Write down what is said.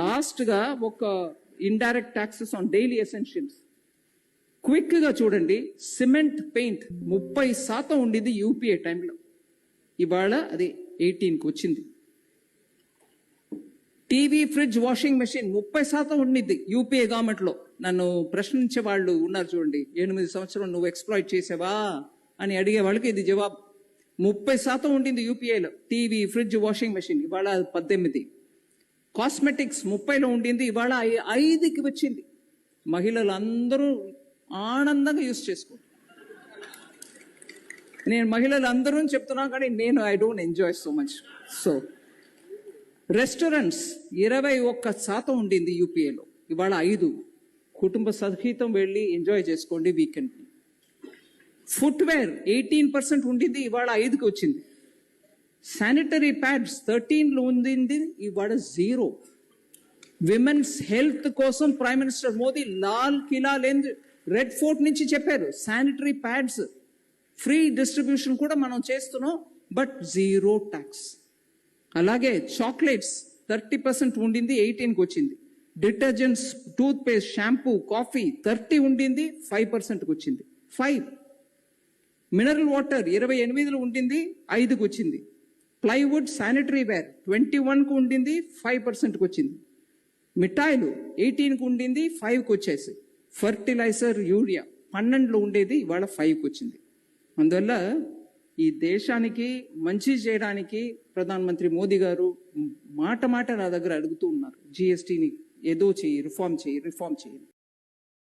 లాస్ట్గా ఒక indirect taxes on daily essentials క్విక్గా చూడండి సిమెంట్ పెయింట్ ముప్పై శాతం ఉండింది యూపీఏ టైంలో. ఇవాళ అది ఎయిటీన్కి వచ్చింది. టీవీ ఫ్రిడ్జ్ వాషింగ్ మెషిన్ ముప్పై శాతం ఉండింది యూపీఏ గవర్నమెంట్లో. నన్ను ప్రశ్నించే వాళ్ళు ఉన్నారు చూడండి ఎనిమిది సంవత్సరం నువ్వు ఎక్స్ప్లాయిట్ చేసావా? అని అడిగే వాళ్ళకి ఇది జవాబు. ముప్పై శాతం ఉండింది యూపీఐలో టీవీ ఫ్రిడ్జ్ వాషింగ్ మెషిన్. ఇవాళ పద్దెనిమిది. కాస్మెటిక్స్ ముప్పైలో ఉండింది ఇవాళ ఐదుకి వచ్చింది. మహిళలు అందరూ ఆనందంగా యూస్ చేసుకో నేను మహిళలు అందరూ చెప్తున్నా కానీ నేను I don't enjoy so much. So restaurants ఇరవై ఒక్క శాతం ఉండింది యూపీఏలో. ఇవాళ ఐదు. కుటుంబ సహితం వెళ్ళి ఎంజాయ్ చేసుకోండి వీకెండ్ ఫుట్వేర్ ఎయిటీన్ పర్సెంట్ ఉండింది ఇవాళ ఐదుకి వచ్చింది. శానిటరీ ప్యాడ్స్ థర్టీన్లో ఉండింది ఇవాడ జీరో విమెన్స్ హెల్త్ కోసం ప్రైమ్ మినిస్టర్ మోదీ లాల్ కిలా లేని రెడ్ ఫోర్ట్ నుంచి చెప్పారు శానిటరీ ప్యాడ్స్ ఫ్రీ డిస్ట్రిబ్యూషన్ కూడా మనం చేస్తున్నాం బట్ జీరో ట్యాక్స్ అలాగే చాక్లెట్స్ థర్టీ పర్సెంట్ ఉండింది ఎయిటీన్కి వచ్చింది. Detergents toothpaste shampoo coffee thirty ఉండింది ఫైవ్ పర్సెంట్కి వచ్చింది. ఫైవ్ మినరల్ వాటర్ ఇరవై ఎనిమిదిలో ఉండింది ఐదుకు వచ్చింది. ప్లైవుడ్ శానిటరీ వేర్ ట్వంటీ వన్కు ఉండింది ఫైవ్ పర్సెంట్కి వచ్చింది. మిఠాయిలు ఎయిటీన్కి ఉండింది ఫైవ్కి వచ్చేసి. ఫర్టిలైజర్ యూరియా పన్నెండులో ఉండేది ఇవాళ ఫైవ్కి వచ్చింది. అందువల్ల ఈ దేశానికి మంచి చేయడానికి ప్రధానమంత్రి మోదీ గారు మాట మాట నా దగ్గర అడుగుతూ ఉన్నారు. జిఎస్టీని ఏదో చెయ్యి రిఫార్మ్ చెయ్యి రిఫార్మ్ చేయి.